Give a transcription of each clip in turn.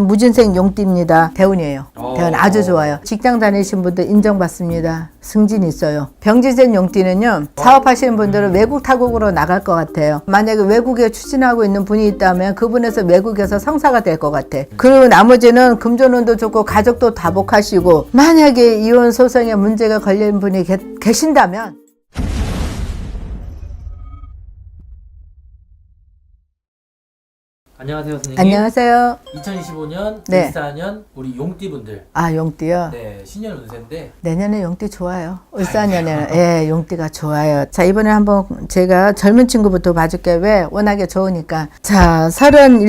무진생 용띠입니다. 대운이에요. 오. 대운 아주 좋아요. 직장 다니신 분들 인정받습니다. 승진 있어요. 병지생 용띠는요. 사업하시는 분들은 외국 타국으로 나갈 것 같아요. 만약에 외국에 추진하고 있는 분이 있다면 그분에서 외국에서 성사가 될 것 같아. 그리고 나머지는 금전운도 좋고 가족도 다복하시고 만약에 이혼 소송에 문제가 걸린 분이 계, 계신다면 안녕하세요, 선생님. 안녕하세요. 2025년, 네. 24년 우리 용띠분들. 아 용띠요. 네, 신년 운세인데 내년에 용띠 좋아요. 울산년에는 예, 용띠가 좋아요. 자 이번에 한번 제가 젊은 친구부터 봐줄게. 왜 워낙에 좋으니까. 자 서른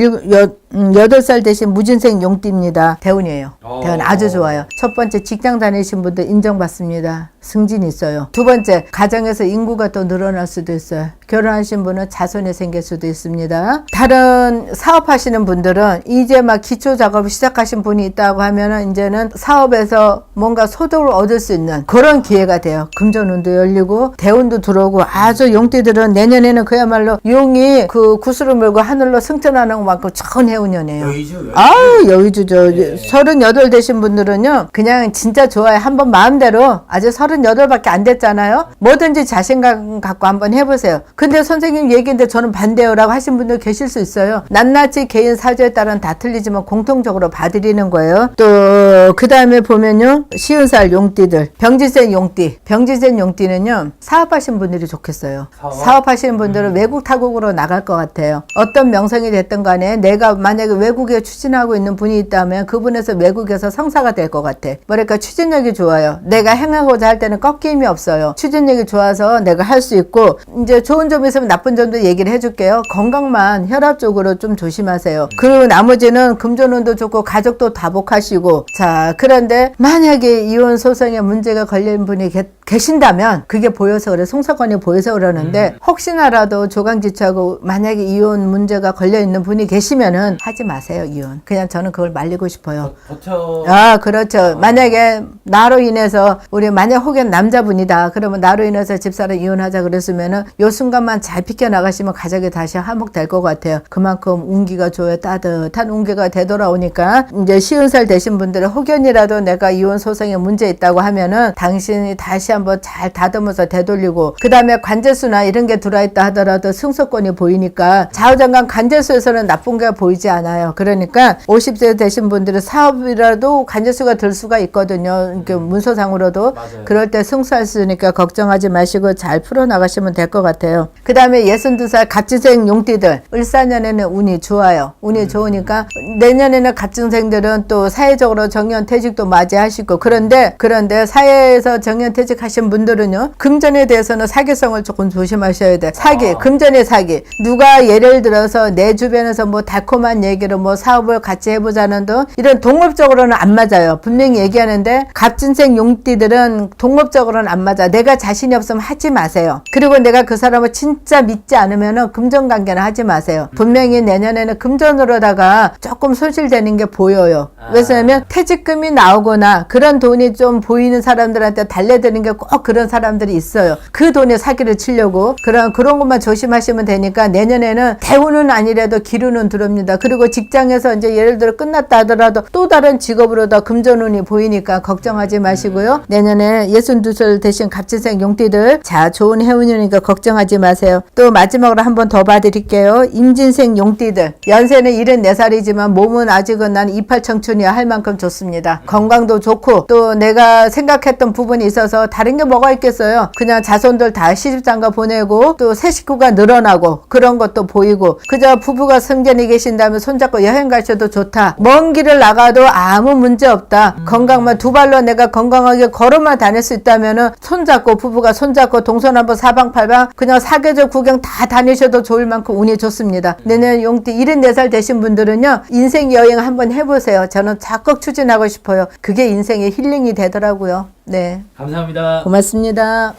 여덟 살 되신 무진생 용띠입니다. 대운이에요. 오. 대운 아주 좋아요. 첫 번째 직장 다니신 분들 인정받습니다. 승진 있어요. 두 번째 가정에서 인구가 또 늘어날 수도 있어요. 결혼하신 분은 자손이 생길 수도 있습니다. 다른 사업하시는 분들은 이제 막 기초 작업을 시작하신 분이 있다고 하면은 이제는 사업에서 뭔가 소득을 얻을 수 있는 그런 기회가 돼요. 금전운도 열리고 대운도 들어오고 아주 용띠들은 내년에는 그야말로 용이 그 구슬을 물고 하늘로 승천하는 것만큼 좋은 해운 년이에요. 여의주, 여의주. 아우 여의주죠. 네. 서른여덟 되신 분들은요, 그냥 진짜 좋아요. 한번 마음대로 아직 서른여덟밖에 안 됐잖아요. 뭐든지 자신감 갖고 한번 해보세요. 근데 선생님 얘기인데 저는 반대요라고 하신 분들 계실 수 있어요. 낱낱이 개인 사주에 따른 다 틀리지만 공통적으로 봐드리는 거예요. 또 그 다음에 보면요, 시운살 용띠들, 병지센 용띠, 병지센 용띠는요, 사업하신 분들이 좋겠어요. 사업? 사업하시는 분들은 외국 타국으로 나갈 것 같아요. 어떤 명성이 됐든 간에 내가 만약에 외국에 추진하고 있는 분이 있다면 그분에서 외국에서 성사가 될 것 같아. 뭐랄까 추진력이 좋아요. 내가 행하고자 할 때는 꺾임이 없어요. 추진력이 좋아서 내가 할 수 있고 이제 좋은 점이 있으면 나쁜 점도 얘기를 해줄게요. 건강만 혈압 쪽으로 좀 조심하세요. 그리고 나머지는 금전운도 좋고 가족도 다복하시고 자 그런데 만약에 이혼 소송에 문제가 걸린 분이 계, 계신다면 그게 보여서 그래 송사건이 보여서 그러는데 혹시나라도 조강지처하고 만약에 이혼 문제가 걸려 있는 분이 계시면은 하지 마세요 이혼. 그냥 저는 그걸 말리고 싶어요. 버텨. 아 그렇죠. 만약에 나로 인해서 우리 만약 혹은 남자분이다. 그러면 나로 인해서 집사람 이혼하자 그랬으면은 요 순간만 잘 비켜 나가시면 가족이 다시 화목될 것 같아요. 그만큼 운기가 좋아요. 따뜻한 운기가 되돌아오니까 이제 쉬운 살 되신 분들은 혹연이라도 내가 이혼 소송에 문제 있다고 하면은 당신이 다시 한번 잘 다듬어서 되돌리고 그 다음에 관제수나 이런 게 들어있다 하더라도 승소권이 보이니까 좌우장관 관제수에서는 나쁜 게 보이지 않아요 그러니까 50세 되신 분들은 사업이라도 관제수가 들 수가 있거든요 이렇게 문서상으로도 맞아요. 그럴 때 승수할 수 있으니까 걱정하지 마시고 잘 풀어나가시면 될 것 같아요. 그 다음에 62살 갑진생 용띠들, 을사년에는 운이 좋아요. 운이 좋으니까 내년에는 갑진생들은 또 사회적으로 정년퇴직도 맞이하시고 그런데, 그런데 사회에서 정년퇴직 하신 분들은요, 금전에 대해서는 사기성을 조금 조심하셔야 돼. 사기, 아. 금전의 사기. 누가 예를 들어서 내 주변에서 뭐 달콤한 얘기로 뭐 사업을 같이 해보자는 등 이런 동업적으로는 안 맞아요. 분명히 얘기하는데 갑진생 용띠들은 동업적으로는 안 맞아. 내가 자신이 없으면 하지 마세요. 그리고 내가 그 사람을 진짜 믿지 않으면은 금전 관계는 하지 마세요. 분명히 내년에는 금전으로다가 조금 손실되는 게 보여요. 아. 왜냐면 퇴직금이 나오거나 그런 돈이 좀 보이는 사람들한테 달래드는 게꼭 그런 사람들이 있어요. 그 돈에 사기를 치려고 그런 그런 것만 조심하시면 되니까 내년에는 대우는 아니라도 기류는 들어옵니다. 그리고 직장에서 이제 예를 들어 끝났다 하더라도 또 다른 직업으로 더 금전운이 보이니까 걱정하지 마시고요. 내년에 62살 되신 갑진생 용띠들 자 좋은 해운이니까 걱정하지 마세요. 또 마지막으로 한 번 더 봐드릴게요. 임진생 용띠들 연세는 74살이지만 몸은 아직은 난 이팔 청춘이야 할 만큼 좋습니다. 건강도 좋고 또 내가 생각했던 부분이 있어서 다른 게 뭐가 있겠어요. 그냥 자손들 다 시집장가 보내고 또 새 식구가 늘어나고 그런 것도 보이고 그저 부부가 성전에 계신다면 손잡고 여행 가셔도 좋다. 먼 길을 나가도 아무 문제 없다. 건강만 두 발로 내가 건강하게 걸어만 다닐 수 있다면은 손잡고 부부가 손잡고 동서남북 사방팔방 그냥 사계절 구경 다 다니셔도 좋을 만큼 운이 좋습니다. 내년 용띠 74살 되신 분들은요 인생 여행 한번 해보세요. 저는 적극 추진하고 싶어요. 그게 인생의 힐링이 되더라고요. 네. 감사합니다. 고맙습니다.